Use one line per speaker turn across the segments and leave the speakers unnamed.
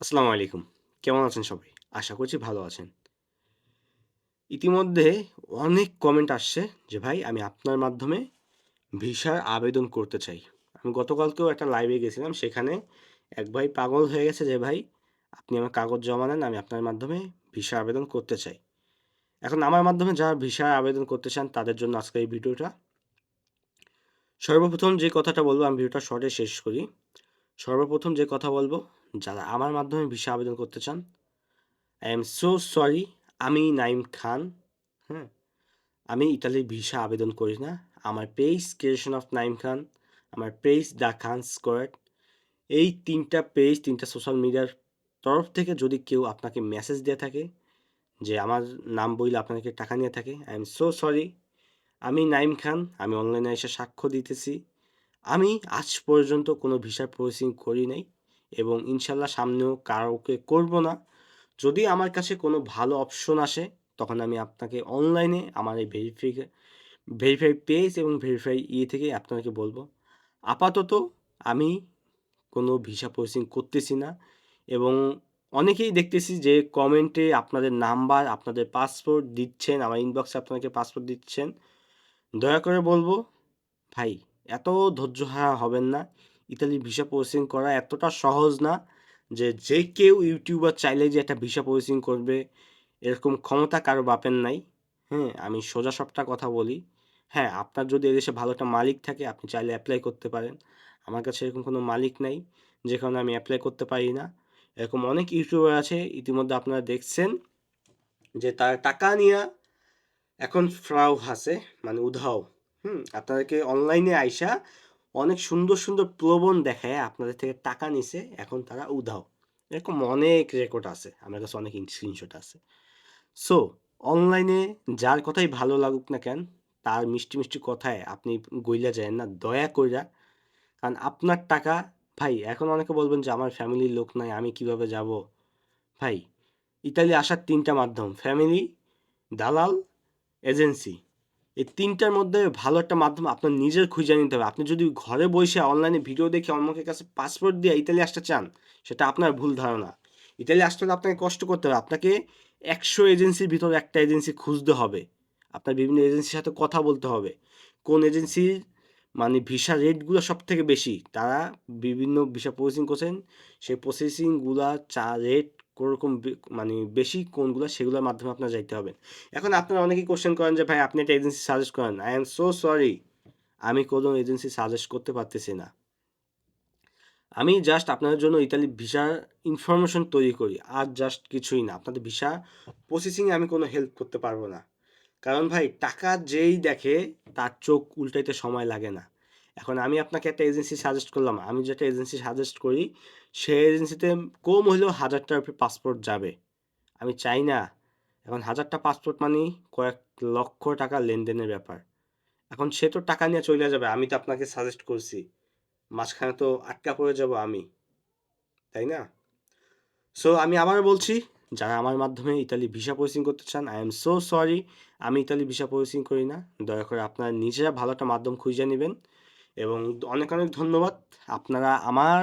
আসসালামু আলাইকুম কেমন আছেন সবাই? আশা করছি ভালো আছেন। ইতিমধ্যে অনেক কমেন্ট আসছে যে, ভাই, আমি আপনার মাধ্যমে ভিসার আবেদন করতে চাই। আমি গতকালকেও একটা লাইভে গেছিলাম, সেখানে এক ভাই পাগল হয়ে গেছে যে, ভাই, আপনি আমার কাগজ জমা নেন আমি আপনার মাধ্যমে ভিসা আবেদন করতে চাই। এখন আমার মাধ্যমে যারা ভিসা আবেদন করতে চান, তাদের জন্য আজকে এই ভিডিওটা। সর্বপ্রথম যে কথাটা বলব, আমি ভিডিওটা শর্টে শেষ করি। সর্বপ্রথম যে কথা বলব, যারা আমার মাধ্যমে ভিসা আবেদন করতে চান আই এম সো সরি আমি নাইম খান হ্যাঁ? আমি ইতালির ভিসা আবেদন করি না। আমার page creation of Naim Khan, আমার পেজ দ্য খান স্কোয়াড এই তিনটা পেজ তিনটা সোশ্যাল মিডিয়ার তরফ থেকে যদি কেউ আপনাকে মেসেজ দিয়ে থাকে যে আমার নাম বইলে আপনাকে টাকা নিয়ে থাকে আই এম সো সরি আমি নাইম খান, আমি অনলাইনে এসে সাক্ষ্য দিতেছি। আমি আজ পর্যন্ত কোনো ভিসার প্রসেসিং করি নাই এবং ইনশাল্লাহ সামনেও কাউকে করব না। যদি আমার কাছে কোনো ভালো অপশন আসে, তখন আমি আপনাকে অনলাইনে আমার এই ভেরিফাই ভেরিফাই পেজ এবং ভেরিফাই ইয়ে থেকে আপনাকে বলব। আপাতত আমি কোনো ভিসা প্রসেসিং করতেছি না এবং অনেকেই দেখতেছি যে কমেন্টে আপনাদের নাম্বার আপনাদের পাসপোর্ট দিচ্ছেন, আমার ইনবক্সে আপনাকে পাসপোর্ট দিচ্ছেন। দয়া করে বলব, ভাই এত ধৈর্য হারা হবেন না। ইতালির ভিসা প্রসেসিং করা এতটা সহজ না যে যে কেউ ইউটিউবার চাইলে যে একটা ভিসা প্রসেসিং করবে, এরকম ক্ষমতা কারও বাপের নাই। হ্যাঁ আমি সোজা সবটা কথা বলি। হ্যাঁ আপনার যদি এদেশে ভালো একটা মালিক থাকে, আপনি চাইলে অ্যাপ্লাই করতে পারেন। আমার কাছে এরকম কোনো মালিক নাই, যে কারণে আমি অ্যাপ্লাই করতে পারি না। এরকম অনেক ইউটিউবার আছে, ইতিমধ্যে আপনারা দেখছেন যে তার টাকা নিয়ে এখন ফ্রাউ হাসে মানে উধাও। হুম, আপনাদেরকে অনলাইনে আইসা অনেক সুন্দর সুন্দর প্রলোভন দেখায়, আপনাদের থেকে টাকা নিছে, এখন তারা উধাও। এরকম অনেক রেকর্ড আছে, আমার কাছে অনেক স্ক্রিনশট আছে। সো অনলাইনে যার কথাই ভালো লাগুক না কেন, তার মিষ্টি মিষ্টি কথায় আপনি গইলা যায় না, দয়া কইরা। কারণ আপনার টাকা, ভাই, এখন অনেকে বলবেন যে, আমার ফ্যামিলির লোক নাই, আমি কীভাবে যাব? ভাই, ইতালি আসার তিনটা মাধ্যম ফ্যামিলি দালাল এজেন্সি এই তিনটার মধ্যে ভালো একটা মাধ্যম আপনার নিজের খুঁজে নিতে হবে। আপনি যদি ঘরে বসে অনলাইনে ভিডিও দেখে অন্যকে কাছে পাসপোর্ট দিয়ে ইতালি আসতে চান, সেটা আপনার ভুল ধারণা। ইতালি আসতে হলে আপনাকে কষ্ট করতে হবে। আপনাকে একশো এজেন্সির ভিতরে একটা এজেন্সি খুঁজতে হবে। আপনার বিভিন্ন এজেন্সির সাথে কথা বলতে হবে। কোন এজেন্সির মানে ভিসা রেটগুলো সব থেকে বেশি? তারা বিভিন্ন ভিসা প্রসেসিং করছেন। সেই প্রসেসিংগুলা চা রেট কোরকম মানে বেশি কোনগুলো, সেগুলোর মাধ্যমে আপনার যাইতে হবে। এখন আপনারা অনেকেই কোশ্চেন করেন যে, ভাই, আপনি একটা এজেন্সি সাজেস্ট করেন। আই এম সো সরি আমি কোনো এজেন্সি সাজেস্ট করতে পারতেছি না। আমি জাস্ট আপনাদের জন্য ইতালি ভিসার ইনফরমেশন তৈরি করি, আর জাস্ট কিছুই না। আপনাদের ভিসা প্রসেসিংয়ে আমি কোনো হেল্প করতে পারব না। কারণ ভাই, টাকা যেই দেখে, তার চোখ উল্টাইতে সময় লাগে না। এখন আমি আপনাকে একটা এজেন্সি সাজেস্ট করলাম। আমি যেটা এজেন্সি সাজেস্ট করি সেই এজেন্সিতে কম হলেও হাজারটা পাসপোর্ট যাবে। আমি চাই না। এখন হাজারটা পাসপোর্ট মানে কয়েক লক্ষ টাকা লেনদেনের ব্যাপার। এখন সে তো টাকা নিয়ে চলে যাবে, আমি তো আপনাকে সাজেস্ট করছি। মাঝখানে তো আটকা পড়ে যাব আমি, তাই না? সো আমি আবার বলছি, যারা আমার মাধ্যমে ইতালি ভিসা প্রসেসিং করতে চান আই এম সো সরি আমি ইতালি ভিসা প্রসেসিং করি না। দয়া করে আপনারা নিজেরা ভালো একটা মাধ্যম খুঁজে নেবেন। এবং অনেক অনেক ধন্যবাদ। আপনারা আমার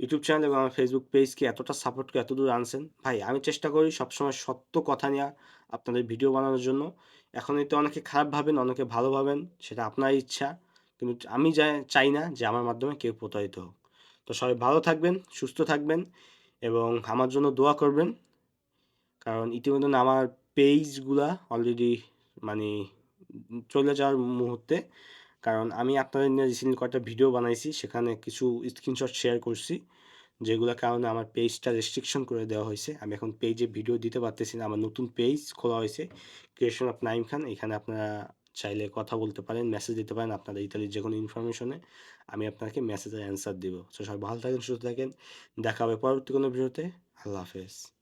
ইউটিউব চ্যানেল এবং আমার ফেসবুক পেজকে এতটা সাপোর্ট করে এতদূর আনছেন, ভাই, আমি চেষ্টা করি সবসময় সত্য কথা নিয়ে আপনাদের ভিডিও বানানোর জন্য। এখন এতে অনেকে খারাপ ভাবেন, অনেকে ভালো ভাবেন, সেটা আপনার ইচ্ছা। কিন্তু আমি চাই না যে আমার মাধ্যমে কেউ প্রতারিত হোক। তো সবাই ভালো থাকবেন, সুস্থ থাকবেন এবং আমার জন্য দোয়া করবেন। কারণ ইতিমধ্যে আমার পেজগুলা অলরেডি মানে চলে যাওয়ার মুহূর্তে কারণ আমি আপনাদের নিয়ে রিসেন্টলি কয়েকটা ভিডিও বানাইছি, সেখানে কিছু স্ক্রিনশট শেয়ার করছি, যেগুলোর কারণে আমার পেজটা রেস্ট্রিকশন করে দেওয়া হয়েছে। আমি এখন পেজে ভিডিও দিতে পারতেছি না, আমার নতুন পেজ খোলা হয়েছে ক্রিয়েশন অফ নাইম খান এখানে আপনারা চাইলে কথা বলতে পারেন মেসেজ দিতে পারেন আপনাদের ইতালির যে কোনো ইনফরমেশনে আমি আপনাকে মেসেজের অ্যান্সার দেবো। তো সবাই ভালো থাকেন, সুস্থ থাকেন। দেখা হবে পরবর্তী কোনো ভিডিওতে। আল্লাহ হাফেজ।